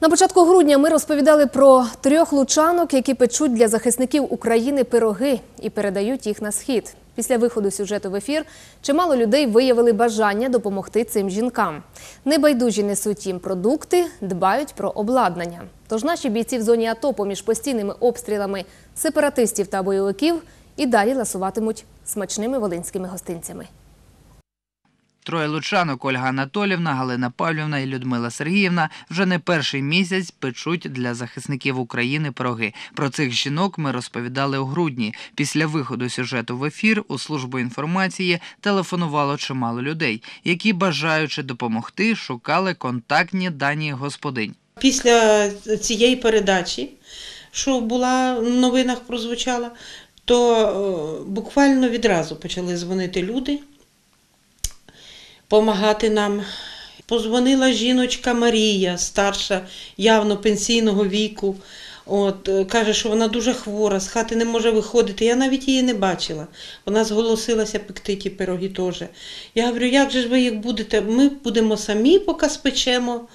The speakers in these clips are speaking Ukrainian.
На початку грудня ми розповідали про трьох лучанок, які печуть для захисників України пироги і передають їх на схід. Після виходу сюжету в ефір чимало людей виявили бажання допомогти цим жінкам. Небайдужі несуть їм продукти, дбають про обладнання. Тож наші бійці в зоні АТО поміж постійними обстрілами сепаратистів та бойовиків і далі ласуватимуть смачними волинськими гостинцями. Троє лучанок Ольга Анатолівна, Галина Павлівна і Людмила Сергіївна вже не перший місяць печуть для захисників України пироги. Про цих жінок ми розповідали у грудні. Після виходу сюжету в ефір у службу інформації телефонувало чимало людей, які, бажаючи допомогти, шукали контактні дані господинь. Після цієї передачі, що була в новинах прозвучала, то е, буквально відразу почали дзвонити люди, допомагати нам. Позвонила жіночка Марія, старша, явно пенсійного віку. От, е, каже, що вона дуже хвора, з хати не може виходити. Я навіть її не бачила. Вона зголосилася пекти ті пироги теж. Я говорю, як же ж ви їх будете? Ми будемо самі, поки спечемо.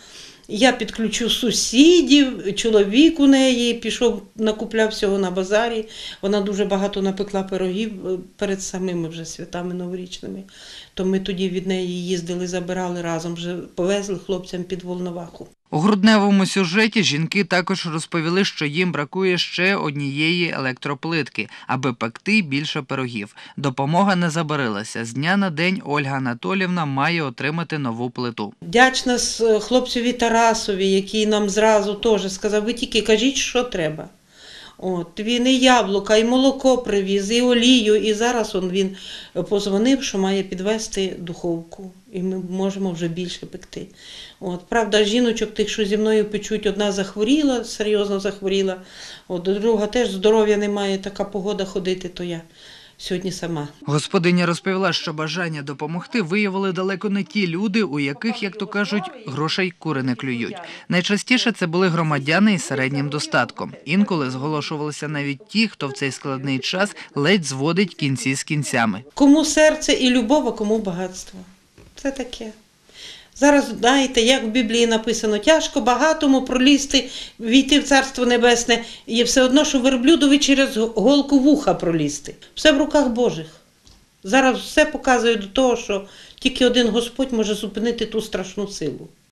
Я підключу сусідів, чоловік у неї пішов, накупляв всього на базарі. Вона дуже багато напекла пирогів е, перед самими вже святами новорічними. То ми тоді від неї їздили, забирали разом, вже повезли хлопцям під Волноваху. У грудневому сюжеті жінки також розповіли, що їм бракує ще однієї електроплитки, аби пекти більше пирогів. Допомога не забарилася. З дня на день Ольга Анатолівна має отримати нову плиту. Вдячна с- е, хлопцеві Тарасові, який нам зразу теж сказав, ви тільки кажіть, що треба. От, він і яблука, і молоко привіз, і олію, і зараз он він позвонив, що має підвести духовку, і ми можемо вже більше пекти. От, правда, жіночок тих, що зі мною печуть, одна захворіла, серйозно захворіла, от, друга теж здоров'я немає, така погода ходити, то я сьогодні сама. Господиня розповіла, що бажання допомогти виявили далеко не ті люди, у яких, як то кажуть, грошей кури не клюють. Найчастіше це були громадяни із середнім достатком. Інколи зголошувалися навіть ті, хто в цей складний час ледь зводить кінці з кінцями. Кому серце і любов, а кому багатство. Це таке. Зараз, знаєте, як в Біблії написано, тяжко багатому пролізти, війти в Царство Небесне, і все одно, що верблюдові через голку вуха пролізти. Все в руках Божих. Зараз все показує до того, що тільки один Господь може зупинити ту страшну силу.